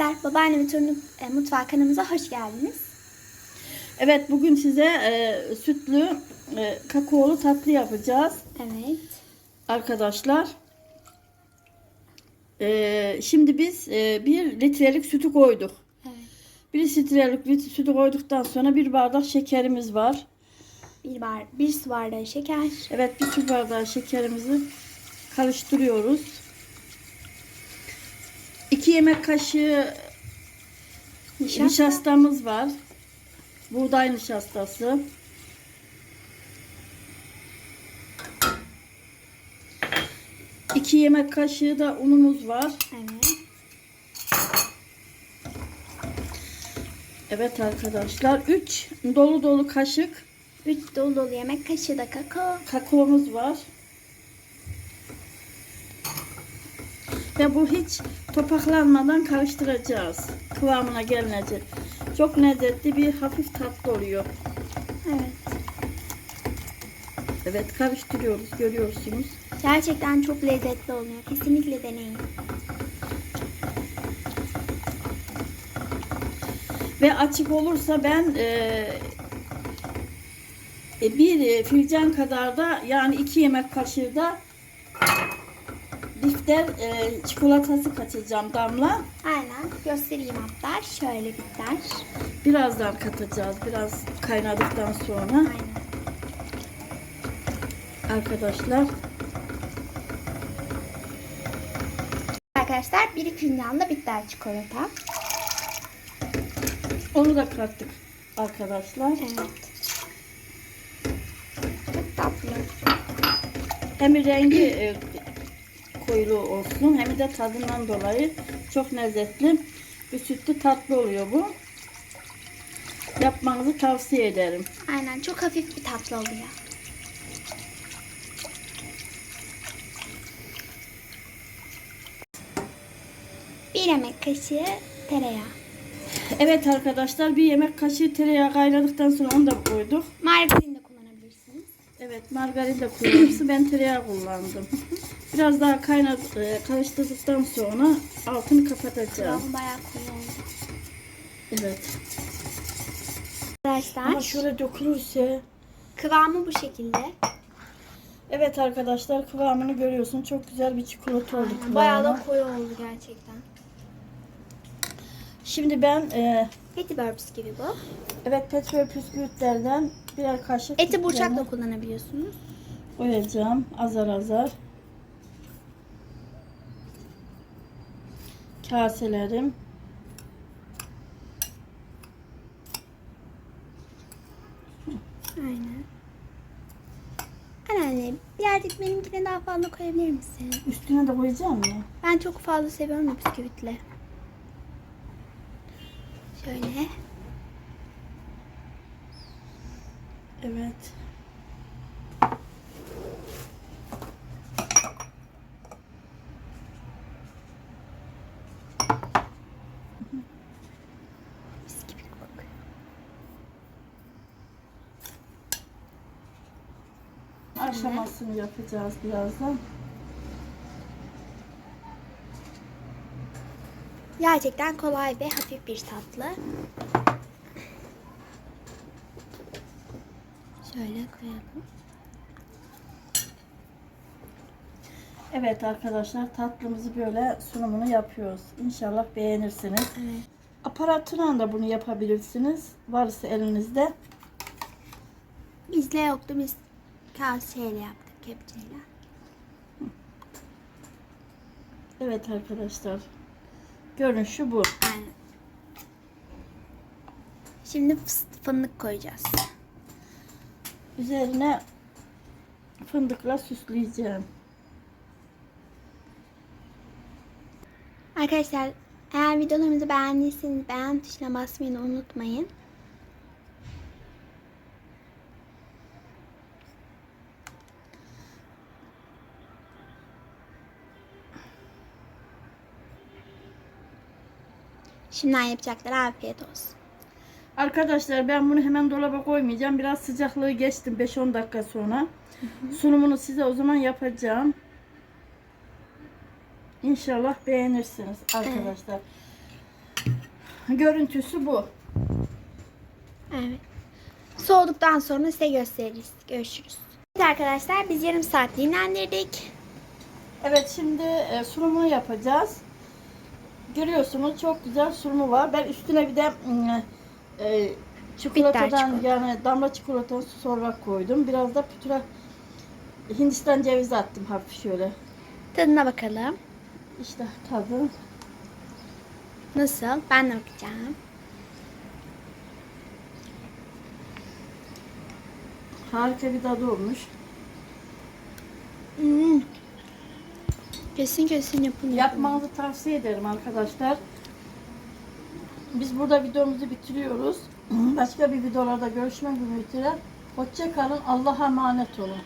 Arkadaşlar babaannemin torunu e, mutfağı kanalımıza hoş geldiniz. Evet bugün size e, sütlü e, kakaolu tatlı yapacağız Evet. arkadaşlar. E, şimdi biz e, bir litrelik sütü koyduk. Evet. Bir litrelik lit- sütü koyduktan sonra bir bardak şekerimiz var. Bir bar, bir su bardağı şeker. Evet bir su bardağı şekerimizi karıştırıyoruz. 2 yemek kaşığı Nişasta. nişastamız var. Buğday nişastası. İki yemek kaşığı da unumuz var. Evet. Evet arkadaşlar. 3 dolu dolu kaşık 3 dolu dolu yemek kaşığı da kakao. kakaomuz var. Ve bu hiç topaklanmadan karıştıracağız. Kıvamına gelince. Çok lezzetli bir hafif tatlı oluyor. Evet. Evet karıştırıyoruz görüyorsunuz. Gerçekten çok lezzetli oluyor. Kesinlikle deneyin. Ve açık olursa ben e, e, bir e, fincan kadar da yani iki yemek kaşığı da bifter e, çikolatası katacağım damla. Aynen. Göstereyim hatta. Şöyle bitter. Birazdan katacağız. Biraz kaynadıktan sonra Aynen. arkadaşlar. Arkadaşlar bir fincan da bitter çikolata. Onu da kattık arkadaşlar. Evet. Çok tatlı. Hem rengi e, koyulu olsun hem de tadından dolayı çok lezzetli bir sütlü tatlı oluyor bu. Yapmanızı tavsiye ederim. Aynen. Çok hafif bir tatlı oluyor. Bir yemek kaşığı tereyağı. Evet arkadaşlar bir yemek kaşığı tereyağı kaynadıktan sonra onu da koyduk. Margarin de kullanabilirsiniz. Evet margarin de kullanırsa ben tereyağı kullandım. Biraz daha kaynadı, e, karıştırdıktan sonra altını kapatacağım. Kıvamı bayağı koyu oldu. Evet. Arkadaşlar Ama şöyle dökülürse. kıvamı bu şekilde. Evet arkadaşlar kıvamını görüyorsun. Çok güzel bir çikolata oldu kıvamı. Bayağı da koyu oldu gerçekten. Şimdi ben e, Eti burps gibi bu. evet petrol püskürtlerden birer kaşık Eti burçak üzerine da kullanabiliyorsunuz. koyacağım azar azar. Kaselerim. Aynen. Anneanne birazcık benimkine daha fazla koyabilir misin? Üstüne de koyacağım mı? Ben çok fazla seviyorum bisküvitle. Şöyle. Evet. Aşamasını yapacağız birazdan. Gerçekten kolay ve hafif bir tatlı. Şöyle koyalım. Evet arkadaşlar tatlımızı böyle sunumunu yapıyoruz. İnşallah beğenirsiniz. Evet. Aparatla da bunu yapabilirsiniz. Varsa elinizde. Bizle yoktu. Biz kaseyle yaptık kepçeyle. Evet arkadaşlar. Görünüşü bu. Aynen. Şimdi fındık koyacağız. Üzerine fındıkla süsleyeceğim. Arkadaşlar eğer videolarımızı beğendiyseniz beğen tuşuna basmayı unutmayın. Şimdiden yapacaklar afiyet olsun. Arkadaşlar ben bunu hemen dolaba koymayacağım. Biraz sıcaklığı geçtim 5-10 dakika sonra. Sunumunu size o zaman yapacağım. İnşallah beğenirsiniz arkadaşlar. görüntüsü bu. Evet. Soğuduktan sonra size gösteririz. Görüşürüz. Evet arkadaşlar biz yarım saat dinlendirdik. Evet şimdi e, sunumunu yapacağız. Görüyorsunuz çok güzel sunumu var. Ben üstüne bir de mm, e, çikolatadan çikolata. yani damla çikolatadan su sonra koydum. Biraz da pütüre Hindistan cevizi attım hafif şöyle. Tadına bakalım. İşte tadı. Nasıl? Ben de bakacağım. Harika bir tadı olmuş. Hmm. Kesin kesin yapın. Yapmanızı tavsiye ederim arkadaşlar. Biz burada videomuzu bitiriyoruz. Başka bir videolarda görüşmek üzere. Hoşça kalın. Allah'a emanet olun.